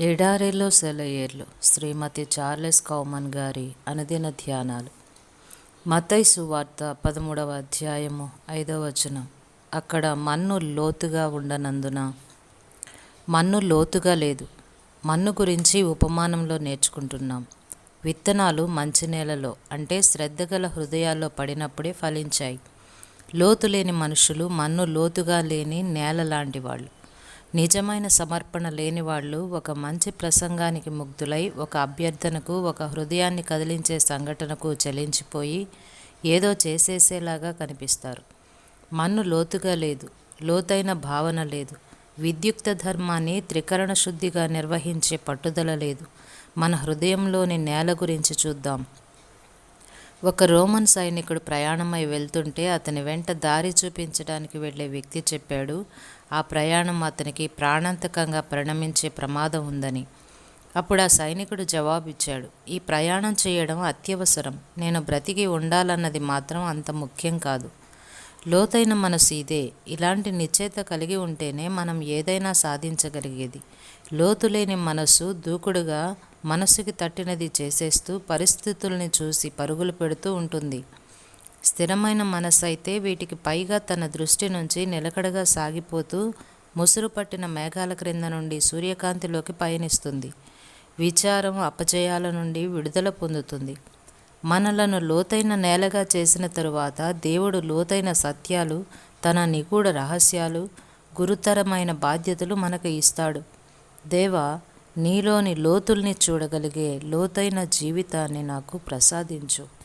ఎడారిలో సెలయేర్లు శ్రీమతి చార్లెస్ కౌమన్ గారి అనుదిన ధ్యానాలు. మతై సువార్త పదమూడవ అధ్యాయము ఐదవ వచనం. అక్కడ మన్ను లోతుగా ఉండనందున మన్ను లోతుగా లేదు. మన్ను గురించి ఉపమానంలో నేర్చుకుంటున్నాం. విత్తనాలు మంచి నేలలో అంటే శ్రద్ధగల హృదయాల్లో పడినప్పుడే ఫలించాయి. లోతు లేని మనుషులు మన్ను లోతుగా లేని నేల లాంటి వాళ్ళు. నిజమైన సమర్పణ లేని వాళ్ళు ఒక మంచి ప్రసంగానికి ముగ్ధులై ఒక అభ్యర్థనకు ఒక హృదయాన్ని కదిలించే సంఘటనకు చలించిపోయి ఏదో చేసేసేలాగా కనిపిస్తారు. మన్ను లోతుగా లేదు లోతైన భావన లేదు. విద్యుక్త ధర్మాన్ని త్రికరణ శుద్ధిగా నిర్వహించే పట్టుదల లేదు. మన హృదయంలోని నేల గురించి చూద్దాం. ఒక రోమన్ సైనికుడు ప్రయాణమై వెళ్తుంటే అతని వెంట దారి చూపించడానికి వెళ్ళే వ్యక్తి చెప్పాడు ఆ ప్రయాణం అతనికి ప్రాణాంతకంగా పరిణమించే ప్రమాదం ఉందని అప్పుడు ఆ సైనికుడు జవాబిచ్చాడు ఈ ప్రయాణం చేయడం అత్యవసరం. నేను బ్రతికి ఉండాలన్నది మాత్రం అంత ముఖ్యం కాదు. లోతైన మనసు ఇదే. ఇలాంటి నిశ్చయిత కలిగి ఉంటేనే మనం ఏదైనా సాధించగలిగేది. లోతులేని మనసు దూకుడుగా మనసుకి తట్టినది చేసేస్తూ పరిస్థితుల్ని చూసి పరుగులు పెడుతూ ఉంటుంది. స్థిరమైన మనసు అయితే వీటికి పైగా తన దృష్టి నుంచి నిలకడగా సాగిపోతూ ముసురు పట్టిన మేఘాల క్రింద నుండి సూర్యకాంతిలోకి పయనిస్తుంది. విచారం అపజయాల నుండి విడుదల పొందుతుంది. మనలను లోతైన నేలగా చేసిన తరువాత దేవుడు లోతైన సత్యాలు తన నిగూఢ రహస్యాలు గురుతరమైన బాధ్యతలు మనకు ఇస్తాడు. దేవా నీలోని లోతుల్ని చూడగలిగే లోతైన జీవితాన్ని నాకు ప్రసాదించు.